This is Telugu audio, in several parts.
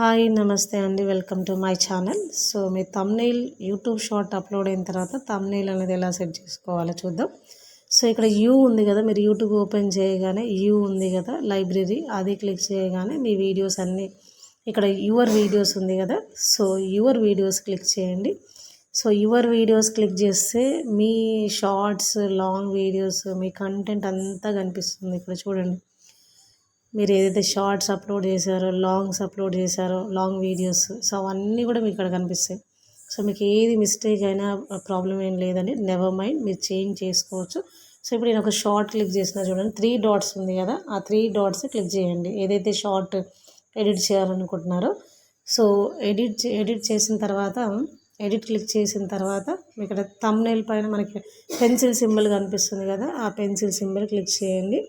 హాయ్ నమస్తే అండి. Welcome to my channel. So me thumbnail YouTube short upload అయిన తర్వాత తమ్నైల్ అనేది ఎలా సెట్ చేసుకోవాలో చూద్దాం. సో ఇక్కడ యూ ఉంది కదా మీరు యూట్యూబ్ ఓపెన్ చేయగానే యూ ఉంది కదా లైబ్రరీ అది క్లిక్ చేయగానే మీ వీడియోస్ అన్నీ ఇక్కడ యువర్ వీడియోస్ ఉంది కదా సో యువర్ వీడియోస్ క్లిక్ చేయండి. సో యువర్ వీడియోస్ క్లిక్ చేస్తే మీ షార్ట్స్ లాంగ్ వీడియోస్ మీ కంటెంట్ అంతా కనిపిస్తుంది. ఇక్కడ చూడండి. మీరు ఏదైతే షార్ట్స్ అప్లోడ్ చేశారో లాంగ్స్ అప్లోడ్ చేశారో లాంగ్ వీడియోస్ సో అవన్నీ కూడా మీకు ఇక్కడ కనిపిస్తాయి. సో మీకు ఏది మిస్టేక్ అయినా ప్రాబ్లం ఏం లేదండి. నెవర్ మైండ్ మీరు చేంజ్ చేసుకోవచ్చు. సో ఇప్పుడు నేను ఒక షార్ట్ క్లిక్ చేసిన చూడండి. త్రీ డాట్స్ ఉంది కదా ఆ త్రీ డాట్స్ క్లిక్ చేయండి. ఏదైతే షార్ట్ ఎడిట్ చేయాలనుకుంటున్నారో సో ఎడిట్ ఎడిట్ చేసిన తర్వాత ఎడిట్ క్లిక్ చేసిన తర్వాత ఇక్కడ తమ్నైల్ పైన మనకి పెన్సిల్ సింబల్ కనిపిస్తుంది కదా ఆ పెన్సిల్ సింబల్ క్లిక్ చేయండి.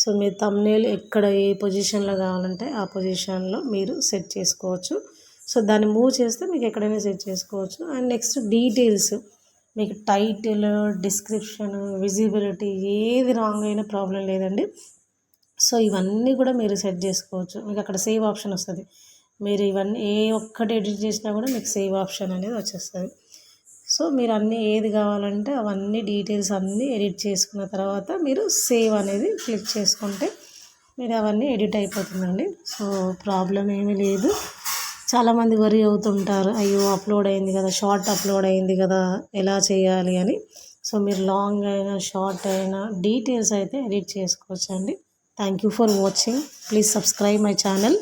సో మీ తమ్నేల్ ఎక్కడ ఏ పొజిషన్లో కావాలంటే ఆ పొజిషన్లో మీరు సెట్ చేసుకోవచ్చు. సో దాన్ని మూవ్ చేస్తే మీకు ఎక్కడైనా సెట్ చేసుకోవచ్చు. అండ్ నెక్స్ట్ డీటెయిల్స్ మీకు టైటిల్ డిస్క్రిప్షన్ విజిబిలిటీ ఏది రాంగ్ అయినా ప్రాబ్లం లేదండి. సో ఇవన్నీ కూడా మీరు సెట్ చేసుకోవచ్చు. మీకు అక్కడ సేవ్ ఆప్షన్ వస్తుంది. మీరు ఇవన్నీ ఏ ఒక్కటి ఎడిట్ చేసినా కూడా మీకు సేవ్ ఆప్షన్ అనేది వచ్చేస్తుంది. సో మీరు అన్నీ ఏది కావాలంటే అవన్నీ డీటెయిల్స్ అన్నీ ఎడిట్ చేసుకున్న తర్వాత మీరు సేవ్ అనేది క్లిక్ చేసుకుంటే మీరు అవన్నీ ఎడిట్ అయిపోతుందండి. సో ప్రాబ్లం ఏమీ లేదు. చాలామంది వరి అవుతుంటారు. అయ్యో అప్లోడ్ అయింది కదా షార్ట్ అప్లోడ్ అయింది కదా ఎలా చేయాలి అని. సో మీరు లాంగ్ అయినా షార్ట్ అయినా డీటెయిల్స్ అయితే ఎడిట్ చేసుకోవచ్చండి. Thank you for watching. Please subscribe my channel.